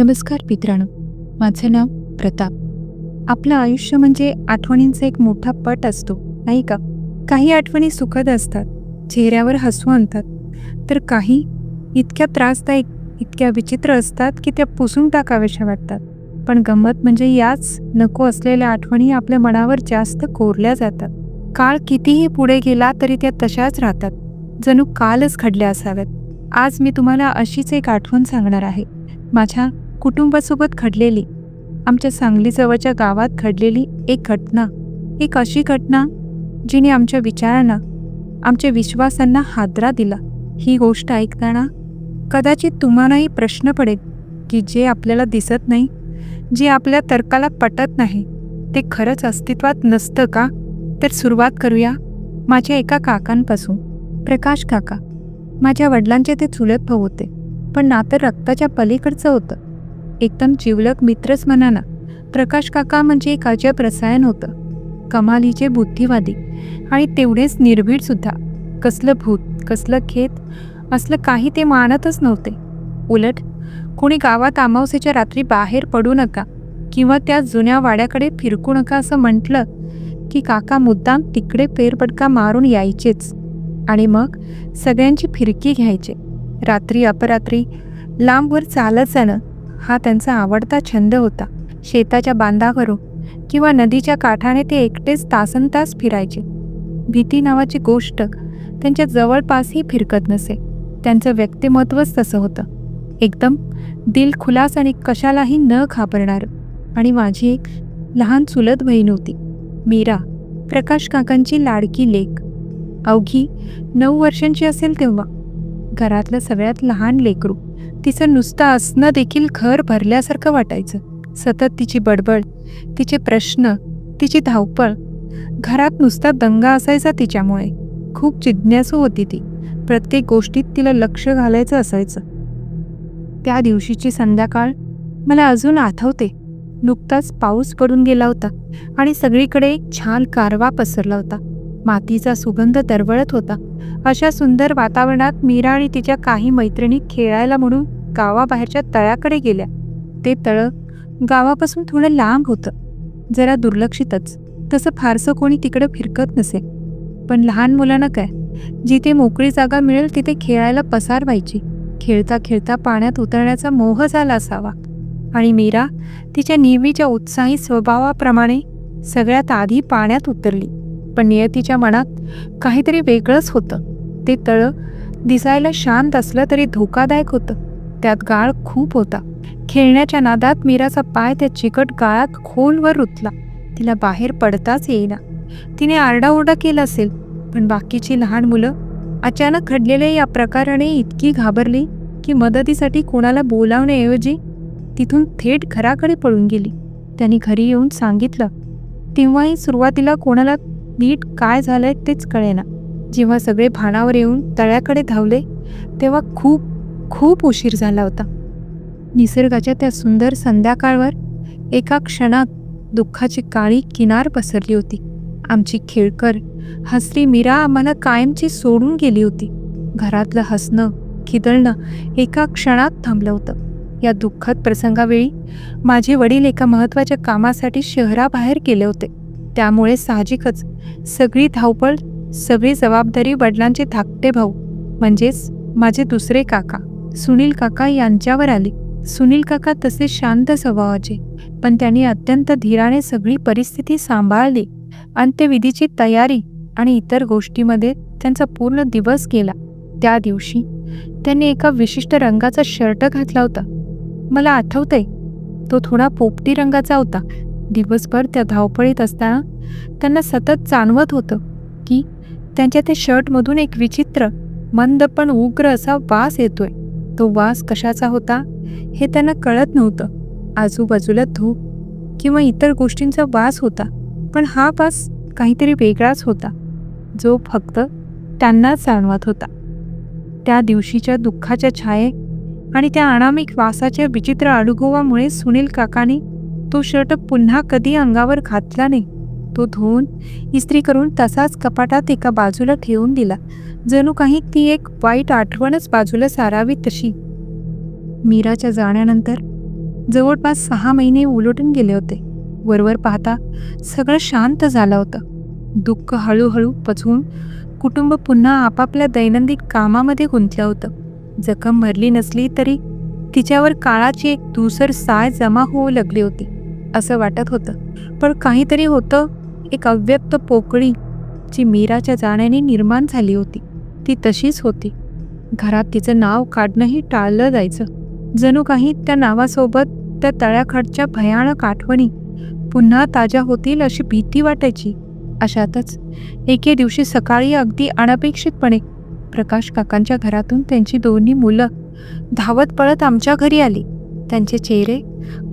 नमस्कार मित्रांनो माझं नाव प्रताप. आपलं आयुष्य म्हणजे आठवणींचा एक मोठा पट असतो नाही का? काही आठवणी सुखद असतात चेहऱ्यावर हसू आणतात. तर काही इतक्या त्रासदायक इतक्या विचित्र असतात की त्या पुसून टाकाव्याशा वाटतात. पण गंमत म्हणजे याच नको असलेल्या आठवणी आपल्या मनावर जास्त कोरल्या जातात. काळ कितीही पुढे गेला तरी त्या तशाच राहतात. जणू कालच घडल्या असाव्यात. आज मी तुम्हाला अशीच एक आठवण सांगणार आहे. माझ्या कुटुंबासोबत घडलेली आमच्या सांगलीजवळच्या गावात घडलेली एक घटना. एक अशी घटना जिने आमच्या विचारांना आमच्या विश्वासांना हादरा दिला. ही गोष्ट ऐकताना कदाचित तुम्हालाही प्रश्न पडेल की जे आपल्याला दिसत नाही जे आपल्या तर्काला पटत नाही ते खरंच अस्तित्वात नसतं का? तर सुरुवात करूया माझ्या एका काकांपासून. प्रकाश काका माझ्या वडिलांचे ते चुलत भाऊ होते पण नातं रक्ताच्या पलीकडचं होतं. एकदम जिवलक मित्रच म्हणा ना प्रकाश काका म्हणजे एक अजब रसायन होतं. कमालीचे बुद्धिवादी. आणि तेवढेच निर्भीडसुद्धा कसलं भूत कसलं खेत असलं काही ते मानतच नव्हते. उलट कोणी गावात अमावस्येच्या रात्री बाहेर पडू नका किंवा त्या जुन्या वाड्याकडे फिरकू नका असं म्हटलं की काका मुद्दाम तिकडे फेरफटका मारून यायचेच. आणि मग सगळ्यांची फिरकी घ्यायचे. रात्री अपरात्री लांबवर चालत जाणं. हा त्यांचा आवडता छंद होता. शेताच्या बांधावरून किंवा नदीच्या काठाने ते एकटेच तासनतास फिरायचे. भीती नावाची गोष्ट त्यांच्या जवळपासही फिरकत नसे. त्यांचं व्यक्तिमत्वच तसं होतं. एकदम दिल खुलास आणि कशालाही न घाबरणारं आणि माझी एक लहान चुलत बहीण होती. मीरा प्रकाश काकांची लाडकी लेक. अवघी नऊ वर्षांची असेल तेव्हा. घरातलं सगळ्यात लहान लेकरू. तिचं नुसतं असणं देखील घर भरल्यासारखं वाटायचं. सतत तिची बडबड तिचे प्रश्न तिची धावपळ. घरात नुसता दंगा असायचा तिच्यामुळे. खूप जिज्ञासू होती ती. प्रत्येक गोष्टीत तिला लक्ष घालायचं असायचं. त्या दिवशीची संध्याकाळ मला अजून आठवते. नुकताच पाऊस पडून गेला होता आणि सगळीकडे छान कारवा पसरला होता. मातीचा सुगंध दरवळत होता. अशा सुंदर वातावरणात मीरा आणि तिच्या काही मैत्रिणी खेळायला म्हणून गावाबाहेरच्या तळ्याकडे गेल्या. ते तळं गावापासून थोडं लांब होतं. जरा दुर्लक्षितच. तसं फारसं कोणी तिकडं फिरकत नसे. पण लहान मुलांना काय? जिथे मोकळी जागा मिळेल तिथे खेळायला पसार व्हायची. खेळता खेळता पाण्यात उतरण्याचा मोह झाला असावा. आणि मीरा तिच्या नेहमीच्या उत्साही स्वभावाप्रमाणे सगळ्यात आधी पाण्यात उतरली. पण नियतीच्या मनात काहीतरी वेगळंच होतं. ते तळं दिसायला शांत असलं तरी धोकादायक होतं. त्यात गाळ खूप होता. खेळण्याच्या नादात मीराचा पाय त्या चिकट गाळात खोलवर रुतला. तिला बाहेर पडताच येईना. तिने आरडाओरडा केला असेल पण बाकीची लहान मुलं अचानक घडलेल्या या प्रकाराने इतकी घाबरली की मदतीसाठी कोणाला बोलावण्याऐवजी तिथून थेट घराकडे पळून गेली. त्यांनी घरी येऊन सांगितलं तेव्हाही सुरुवातीला कोणाला नीट काय झालंय तेच कळेना. जेव्हा सगळे भानावर येऊन तळ्याकडे धावले तेव्हा खूप खूप उशीर झाला होता. निसर्गाच्या त्या सुंदर संध्याकाळवर एका क्षणात दुःखाची काळी किनार पसरली होती. आमची खेळकर हसरी मीरा आम्हाला कायमची सोडून गेली होती. घरातलं हसणं खिदळणं एका क्षणात थांबलं होतं. या दुःखद प्रसंगावेळी माझे वडील एका महत्त्वाच्या कामासाठी शहराबाहेर गेले होते. त्यामुळे साहजिकच सगळी धावपळ सगळी जबाबदारी वडिलांचे धाकटे भाऊ म्हणजेच माझे दुसरे काका सुनील काका यांच्यावर आली. सुनील काका तसे शांत स्वभावाचे पण त्यांनी अत्यंत धीराने सगळी परिस्थिती सांभाळली. अंत्यविधीची तयारी आणि इतर गोष्टीमध्ये त्यांचा पूर्ण दिवस गेला. त्या दिवशी त्यांनी एका विशिष्ट रंगाचा शर्ट घातला होता. मला आठवतंय तो थोडा पोपटी रंगाचा होता. दिवसभर त्या धावपळीत असताना त्यांना सतत जाणवत होतं की त्यांच्या ते शर्टमधून एक विचित्र मंद पण उग्र असा वास येतोय. तो वास कशाचा होता हे त्यांना कळत नव्हतं. आजूबाजूला धूप किंवा इतर गोष्टींचा वास होता पण हा वास काहीतरी वेगळाच होता जो फक्त त्यांनाच जाणवत होता. त्या दिवशीच्या दुःखाच्या छाये आणि त्या अनामिक वासाच्या विचित्र अनुभवामुळे सुनील काकाने तो शर्ट पुन्हा कधी अंगावर घातला नाही. तो धुवून इस्त्री करून तसाच कपाटात एका बाजूला ठेवून दिला. जणू काही ती एक वाईट आठवणच बाजूला सारावी तशी. मीराच्या जाण्यानंतर जवळपास सहा महिने उलटून गेले होते. वरवर पाहता सगळं शांत झालं होतं. दुःख हळूहळू पचवून कुटुंब पुन्हा आपापल्या दैनंदिन कामामध्ये गुंतलं होतं. जखम भरली नसली तरी तिच्यावर काळाची एक धुसर साय जमा होऊ लागली होती. असं वाटत होतं. पण काहीतरी होतं. एक अव्यक्त पोकळी जी मीराच्या जाण्याने निर्माण झाली होती. ती तशीच होती. घरात तिचं नाव काढणंही टाळलं जायचं. जणू काही त्या नावासोबत त्या तळ्याखडच्या भयानक आठवणी पुन्हा ताज्या होतील अशी भीती वाटायची. अशातच एके दिवशी सकाळी अगदी अनपेक्षितपणे प्रकाश काकांच्या घरातून त्यांची दोन्ही मुलं धावत पळत आमच्या घरी आली. त्यांचे चेहरे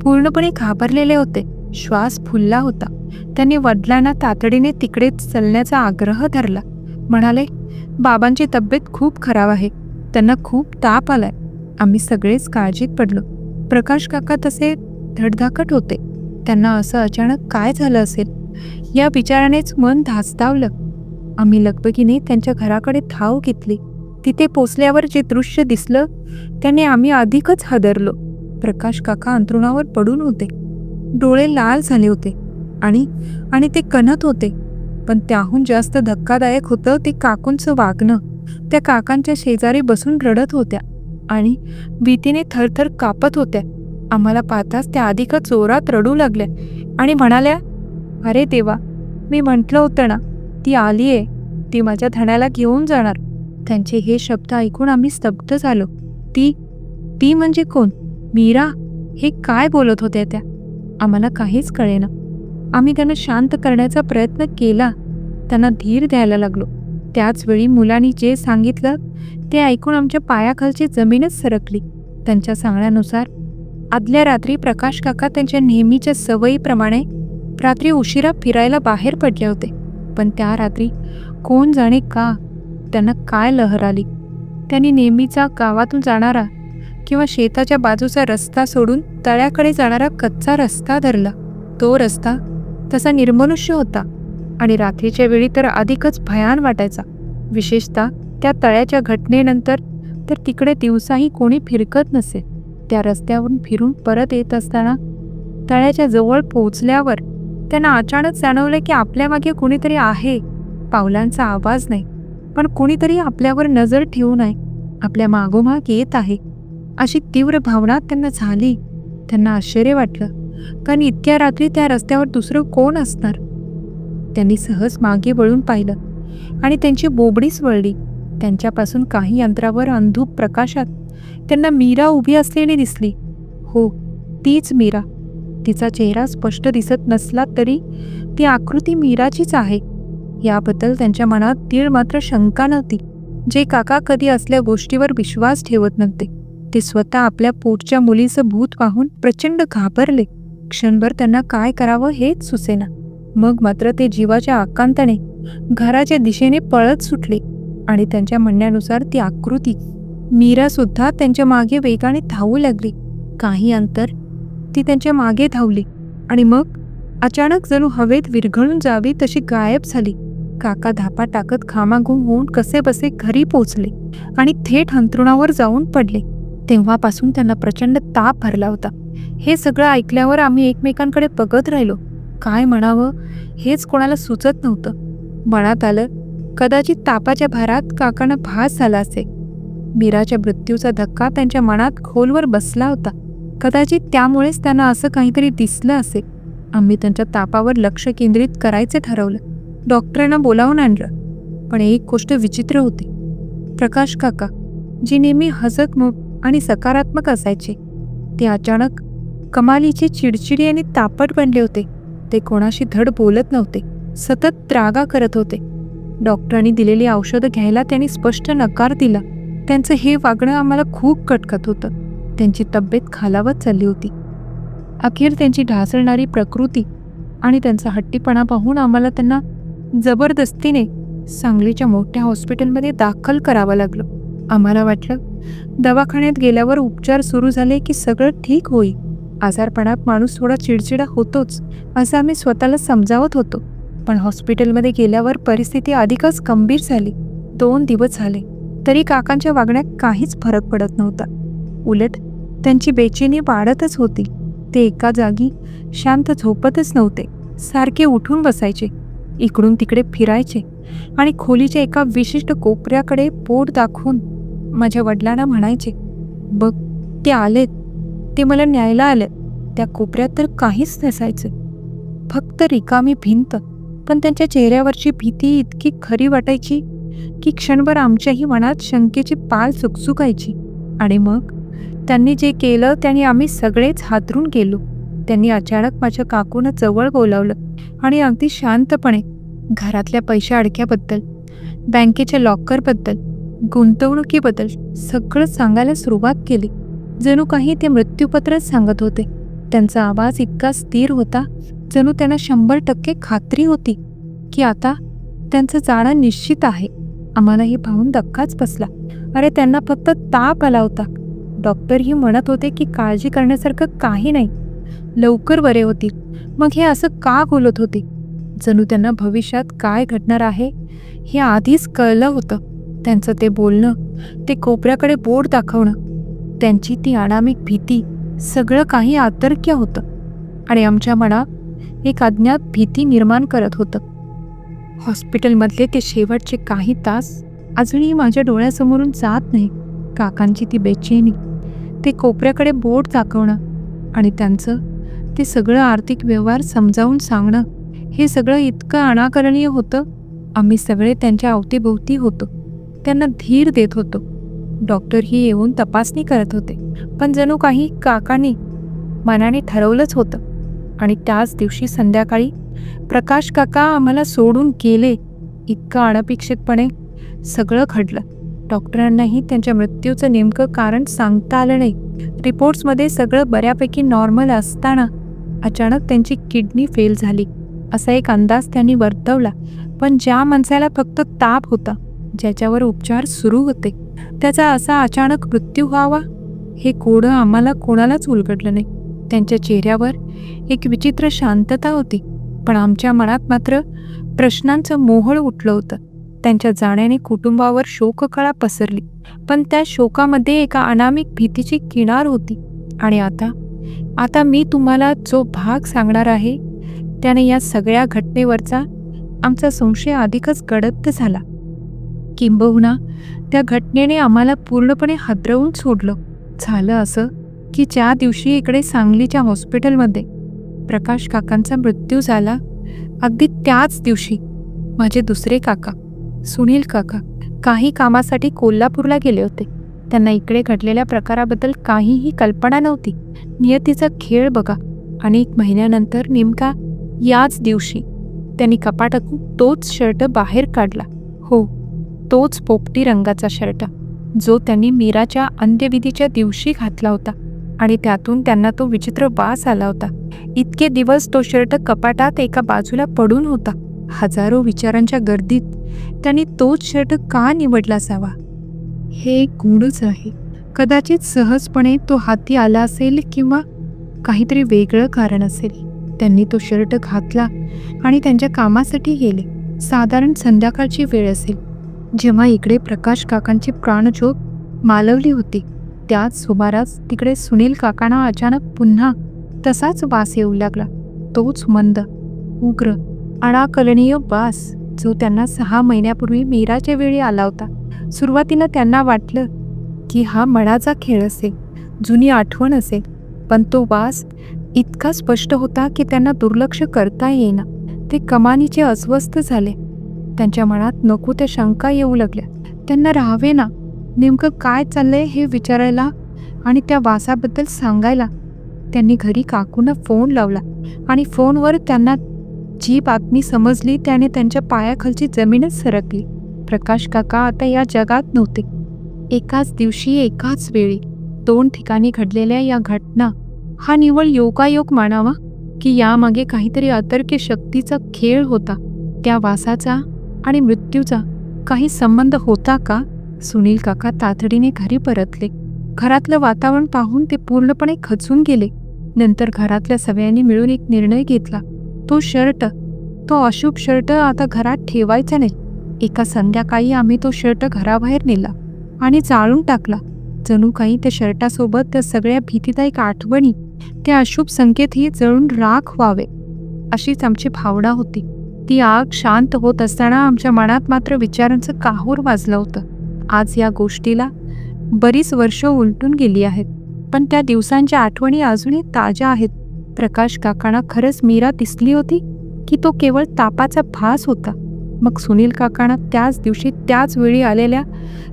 पूर्णपणे घाबरलेले होते. श्वास फुलला होता. त्यांनी वडिलांना तातडीने तिकडे चलण्याचा आग्रह धरला. म्हणाले बाबांची तब्येत खूप खराब आहे. त्यांना खूप ताप आलाय. आम्ही सगळेच काळजीत पडलो. प्रकाश काका तसे धडधाकट होते. त्यांना असं अचानक काय झालं असेल? या विचारानेच मन धास्तावलं. आम्ही लगबगीने त्यांच्या घराकडे धाव घेतली. तिथे पोचल्यावर जे दृश्य दिसलं त्याने आम्ही अधिकच हादरलो. प्रकाश काका अंथरुणावर पडून होते. डोळे लाल झाले होते आणि आणि ते कणत होते. पण त्याहून जास्त धक्कादायक होतं ते काकूंचं वागणं. त्या काकांच्या शेजारी बसून रडत होत्या आणि भीतीने थरथर कापत होत्या. आम्हाला पाहताच त्या अधिकच जोरात रडू लागल्या आणि म्हणाल्या अरे देवा मी म्हटलं होतं ना ती आली आहे ती माझ्या धण्याला घेऊन जाणार. त्यांचे हे शब्द ऐकून आम्ही स्तब्ध झालो. ती ती म्हणजे कोण? मीरा हे काय बोलत होत्या त्या? आम्हाला काहीच कळेना. आम्ही त्यांना शांत करण्याचा प्रयत्न केला. त्यांना धीर द्यायला लागलो. त्याचवेळी मुलांनी जे सांगितलं ते ऐकून आमच्या पायाखालची जमीनच सरकली. त्यांच्या सांगण्यानुसार आदल्या रात्री प्रकाश काका त्यांच्या नेहमीच्या सवयीप्रमाणे रात्री उशिरा फिरायला बाहेर पडले होते. पण त्या रात्री कोण जाणे का? त्यांना काय लहर आली? त्यांनी नेहमीचा गावातून जाणारा किंवा शेताच्या बाजूचा रस्ता सोडून तळ्याकडे जाणारा कच्चा रस्ता धरला. तो रस्ता तसा निर्मनुष्य होता आणि रात्रीच्या वेळी तर अधिकच भयान वाटायचा. विशेषतः त्या तळ्याच्या घटनेनंतर तर तिकडे दिवसाही कोणी फिरकत नसे. त्या रस्त्यावरून फिरून परत येत असताना तळ्याच्या जवळ पोहोचल्यावर त्यांना अचानक जाणवलं की आपल्या मागे कोणीतरी आहे. पावलांचा आवाज नाही पण कोणीतरी आपल्यावर नजर ठेवून आहे आपल्या मागोमाग येत आहे. अशी तीव्र भावना त्यांना झाली. त्यांना आश्चर्य वाटलं. कारण इतक्या रात्री त्या रस्त्यावर दुसरं कोण असणार? त्यांनी सहज मागे वळून पाहिलं आणि त्यांची बोबडीच वळली त्यांच्यापासून काही अंतरावर अंधूप प्रकाशात त्यांना मीरा उभी असलेली दिसली. हो तीच मीरा. तिचा चेहरा स्पष्ट दिसत नसला तरी ती आकृती मीराचीच आहे. याबद्दल त्यांच्या मनात तीळ मात्र शंका नव्हती. जे काका कधी असल्या गोष्टीवर विश्वास ठेवत नव्हते. ते स्वतः आपल्या पोटच्या मुलीचं भूत पाहून प्रचंड घाबरले. क्षणभर त्यांना काय करावं हेच सुचेना. मग मात्र ते जीवाच्या आकांताने घराच्या दिशेने पळत सुटले आणि त्यांच्या म्हणण्यानुसार ती आकृती. मीरा सुद्धा त्यांच्या मागे वेगाने धावू लागली. काही अंतर ती त्यांच्या मागे धावली आणि मग अचानक जणू हवेत विरघळून जावी तशी गायब झाली. काका धापा टाकत घामाघूम होऊन कसे बसे घरी पोचले आणि थेट अंथरुणावर जाऊन पडले. तेव्हापासून त्यांना प्रचंड ताप भरला होता. हे सगळं ऐकल्यावर आम्ही एकमेकांकडे बघत राहिलो. काय म्हणावं? हेच कोणाला सुचत नव्हतं. मनात आलं कदाचित तापाच्या भारात काकांना भास झाला असे मीराच्या मृत्यूचा धक्का त्यांच्या मनात खोलवर बसला होता. कदाचित त्यामुळेच त्यांना असं काहीतरी दिसलं असे आम्ही त्यांच्या तापावर लक्ष केंद्रित करायचे ठरवलं. डॉक्टरांना बोलावून आणलं. पण एक गोष्ट विचित्र होती. प्रकाश काका जी नेहमी हसतमुख आणि सकारात्मक असायचे. ते अचानक कमालीचे चिडचिडी आणि तापट बनले होते. ते कोणाशी धड बोलत नव्हते. सतत त्रागा करत होते. डॉक्टरांनी दिलेली औषधं घ्यायला त्यांनी स्पष्ट नकार दिला. त्यांचं हे वागणं आम्हाला खूप कटकत होतं. त्यांची तब्येत खालावत चालली होती. अखेर त्यांची ढासळणारी प्रकृती आणि त्यांचा हट्टीपणा पाहून आम्हाला त्यांना जबरदस्तीने सांगलीच्या मोठ्या हॉस्पिटलमध्ये दाखल करावं लागलं. आम्हाला वाटलं दवाखान्यात गेल्यावर उपचार सुरू झाले की सगळं ठीक होईल आजारपणात माणूस थोडा चिडचिडा होतोच असं आम्ही स्वतःला समजावत होतो. पण हॉस्पिटलमध्ये गेल्यावर परिस्थिती अधिकच गंभीर झाली. दोन दिवस झाले तरी काकांच्या वागण्यात काहीच फरक पडत नव्हता. उलट त्यांची बेचैनी वाढतच होती. ते एका जागी शांत झोपतच नव्हते. सारखे उठून बसायचे इकडून तिकडे फिरायचे आणि खोलीच्या एका विशिष्ट कोपऱ्याकडे पोट दाखवून माझ्या वडिलांना म्हणायचे बघ ते आलेत. ते मला न्यायला आलेत. त्या कोपऱ्यात तर काहीच नसायचं. फक्त रिकामी भिंत. पण त्यांच्या चेहऱ्यावरची भीती इतकी खरी वाटायची की क्षणभर आमच्याही मनात शंकेची पाल चुकचुकायची आणि मग त्यांनी जे केलं त्याने आम्ही सगळेच हातरून गेलो. त्यांनी अचानक माझ्या काकूनं जवळ बोलावलं आणि अगदी शांतपणे घरातल्या पैशा अडक्याबद्दल बँकेच्या लॉकरबद्दल गुंतवणुकीबद्दल सगळं सांगायला सुरुवात केली. जणू काही ते मृत्यूपत्रच सांगत होते. त्यांचा आवाज इतका स्थिर होता जणू त्यांना शंभर टक्के खात्री होती की आता त्यांचं जाणं निश्चित आहे. आम्हाला हे पाहून धक्काच बसला. अरे त्यांना फक्त ताप आला होता. डॉक्टरही म्हणत होते की काळजी करण्यासारखं काही नाही. लवकर बरे होतील. मग हे असं का बोलत होते? जणू त्यांना भविष्यात काय घडणार आहे हे आधीच कळलं होतं. त्यांचं ते बोलणं ते कोपऱ्याकडे बोट दाखवणं त्यांची ती अनामिक भीती सगळं काही आतर्क्य होतं. आणि आमच्या मनात एक अज्ञात भीती निर्माण करत होतं. हॉस्पिटलमधले ते शेवटचे काही तास अजूनही माझ्या डोळ्यासमोरून जात नाही. काकांची ती बेचैनी ते कोपऱ्याकडे बोट दाखवणं आणि त्यांचं ते सगळं आर्थिक व्यवहार समजावून सांगणं हे सगळं इतकं अनाकरणीय होतं. आम्ही सगळे त्यांच्या अवतीभोवती होतो. त्यांना धीर देत होतो. डॉक्टरही येऊन तपासणी करत होते. पण जणू काही काकांनी मनाने ठरवलंच होतं. आणि त्याच दिवशी संध्याकाळी प्रकाश काका आम्हाला सोडून गेले. इतकं अनपेक्षितपणे सगळं घडलं. डॉक्टरांनाही त्यांच्या मृत्यूचं नेमकं कारण सांगता आलं नाही. रिपोर्ट्समध्ये सगळं बऱ्यापैकी नॉर्मल असताना अचानक त्यांची किडनी फेल झाली असा एक अंदाज त्यांनी वर्तवला. पण ज्या माणसाला फक्त ताप होता ज्याच्यावर उपचार सुरू होते. त्याचा असा अचानक मृत्यू व्हावा हे कोडं आम्हाला कोणालाच उलगडलं नाही. त्यांच्या चेहऱ्यावर एक विचित्र शांतता होती पण आमच्या मनात मात्र प्रश्नांचं मोहळ उठलं होतं. त्यांच्या जाण्याने कुटुंबावर शोककळा पसरली पण त्या शोकामध्ये एका अनामिक भीतीची किनार होती. आणि आता आता मी तुम्हाला जो भाग सांगणार आहे त्याने या सगळ्या घटनेवरचा आमचा संशय अधिकच गडद झाला. किंबहुना त्या घटनेने आम्हाला पूर्णपणे हादरवून सोडलं. झालं असं की ज्या दिवशी इकडे सांगलीच्या हॉस्पिटलमध्ये प्रकाश काकांचा मृत्यू झाला अगदी त्याच दिवशी माझे दुसरे काका सुनील काका काही कामासाठी कोल्हापूरला गेले होते. त्यांना इकडे घडलेल्या प्रकाराबद्दल काहीही कल्पना नव्हती. नियतीचा खेळ बघा आणि एक महिन्यानंतर नेमका याच दिवशी त्यांनी कपाटातून तोच शर्ट बाहेर काढला. तोच पोपटी रंगाचा शर्ट जो त्यांनी मीराच्या अंत्यविधीच्या दिवशी घातला होता आणि त्यातून त्यांना तो विचित्र वास आला होता. इतके दिवस तो शर्ट कपाटात एका बाजूला पडून होता. हजारो विचारांच्या गर्दीत त्यांनी तोच शर्ट का निवडला असावा? हे एक गूढच आहे. कदाचित सहजपणे तो हाती आला असेल किंवा काहीतरी वेगळं कारण असेल. त्यांनी तो शर्ट घातला आणि त्यांच्या कामासाठी गेले. साधारण संध्याकाळची वेळ असेल. जेव्हा इकडे प्रकाश काकांची प्राणज्योत मालवली होती त्याच सुमारास तिकडे सुनील काकांना अचानक पुन्हा तसाच वास येऊ लागला. तोच मंद उग्र अनाकलनीय वास जो त्यांना सहा महिन्यापूर्वी मीराच्या वेळी आला होता. सुरुवातीनं त्यांना वाटलं की हा मनाचा खेळ असेल जुनी आठवण असेल पण तो वास इतका स्पष्ट होता की त्यांना दुर्लक्ष करता येईना. ते कमानीचे अस्वस्थ झाले. त्यांच्या मनात नको त्या शंका येऊ लागल्या. त्यांना राहावे ना. नेमकं काय चाललंय हे विचारायला आणि त्या वासाबद्दल सांगायला त्यांनी घरी काकूनं फोन लावला आणि फोनवर त्यांना जी बातमी समजली त्याने त्यांच्या पायाखालची जमीनच सरकली. प्रकाश काका आता या जगात नव्हते. एकाच दिवशी एकाच वेळी दोन ठिकाणी घडलेल्या या घटना हा निवळ योगायोग मानावा की यामागे काहीतरी अतर्क्य शक्तीचा खेळ होता. त्या वासाचा आणि मृत्यूचा काही संबंध होता का? सुनील काका तातडीने घरी परतले. घरातलं वातावरण पाहून ते पूर्णपणे खचून गेले. नंतर घरातल्या सगळ्यांनी मिळून एक निर्णय घेतला. तो शर्ट तो अशुभ शर्ट आता घरात ठेवायचा नाही. एका संध्याकाळी आम्ही तो शर्ट घराबाहेर नेला आणि जाळून टाकला. जणू काही त्या शर्टासोबत त्या सगळ्या भीतीदायक आठवणी त्या अशुभ संकेतही जळून राख व्हावे अशीच आमची भावना होती. ती आग शांत होत असताना आमच्या मनात मात्र विचारांचं काहूर वाजलं होतं. आज या गोष्टीला बरीच वर्ष उलटून गेली आहेत पण त्या दिवसांच्या आठवणी अजूनही ताज्या आहेत. प्रकाश काकांना खरंच मीरा दिसली होती की तो केवळ तापाचा भास होता. मग सुनील काकांना त्याच दिवशी त्याच वेळी आलेल्या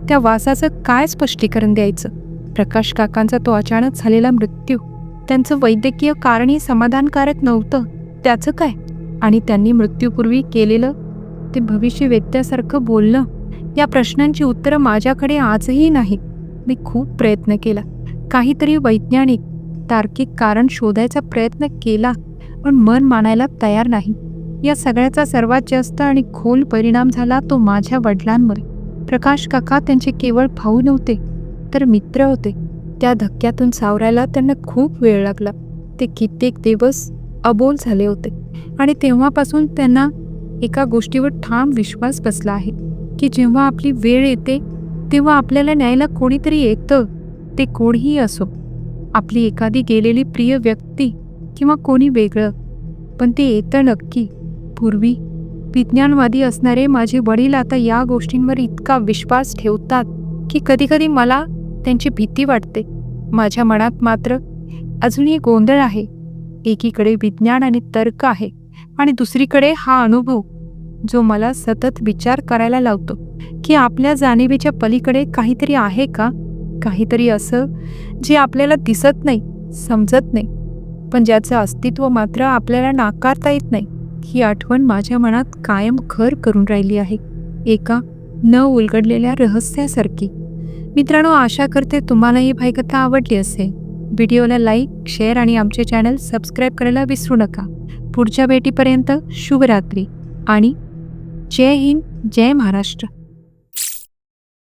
त्या वासाचं काय स्पष्टीकरण द्यायचं? प्रकाश काकांचा तो अचानक झालेला मृत्यू त्यांचं वैद्यकीय कारणही समाधानकारक नव्हतं. त्याचं काय? आणि त्यांनी मृत्यूपूर्वी केलेलं ते भविष्यवेत्यासारखं बोलणं या प्रश्नांची उत्तरं माझ्याकडे आजही नाही. मी खूप प्रयत्न केला. काहीतरी वैज्ञानिक तार्किक कारण शोधायचा प्रयत्न केला पण मन मानायला तयार नाही. या सगळ्याचा सर्वात जास्त आणि खोल परिणाम झाला तो माझ्या वडिलांवर प्रकाश काका त्यांचे केवळ भाऊ नव्हते तर मित्र होते. त्या धक्क्यातून सावरायला त्यांना खूप वेळ लागला. ते कित्येक दिवस अबोल झाले होते. आणि तेव्हापासून त्यांना एका गोष्टीवर ठाम विश्वास बसला आहे की जेव्हा आपली वेळ येते तेव्हा आपल्याला न्यायला कोणीतरी येतं ते कोणीही असो. आपली एखादी गेलेली प्रिय व्यक्ती किंवा कोणी वेगळं पण ते येतं नक्की. पूर्वी विज्ञानवादी असणारे माझे वडील आता या गोष्टींवर इतका विश्वास ठेवतात की कधीकधी मला त्यांची भीती वाटते. माझ्या मनात मात्र अजूनही गोंधळ आहे एकीकडे विज्ञान आणि तर्क आहे आणि दुसरीकडे हा अनुभव जो मला सतत विचार करायला लावतो की आपल्या जाणीवेच्या पलीकडे काहीतरी आहे का? काहीतरी असं जे आपल्याला दिसत नाही समजत नाही. पण ज्याचं अस्तित्व मात्र आपल्याला नाकारता येत नाही ही आठवण माझ्या मनात कायम घर करून राहिली आहे. एका न उलगडलेल्या रहस्यासारखी. मित्रांनो आशा करते तुम्हाला ही भाईकथा आवडली असेल. व्हिडिओला लाईक शेअर आणि आमचे चॅनल सबस्क्राईब करायला विसरू नका. पुढच्या भेटीपर्यंत शुभरात्री आणि जय हिंद जय महाराष्ट्र.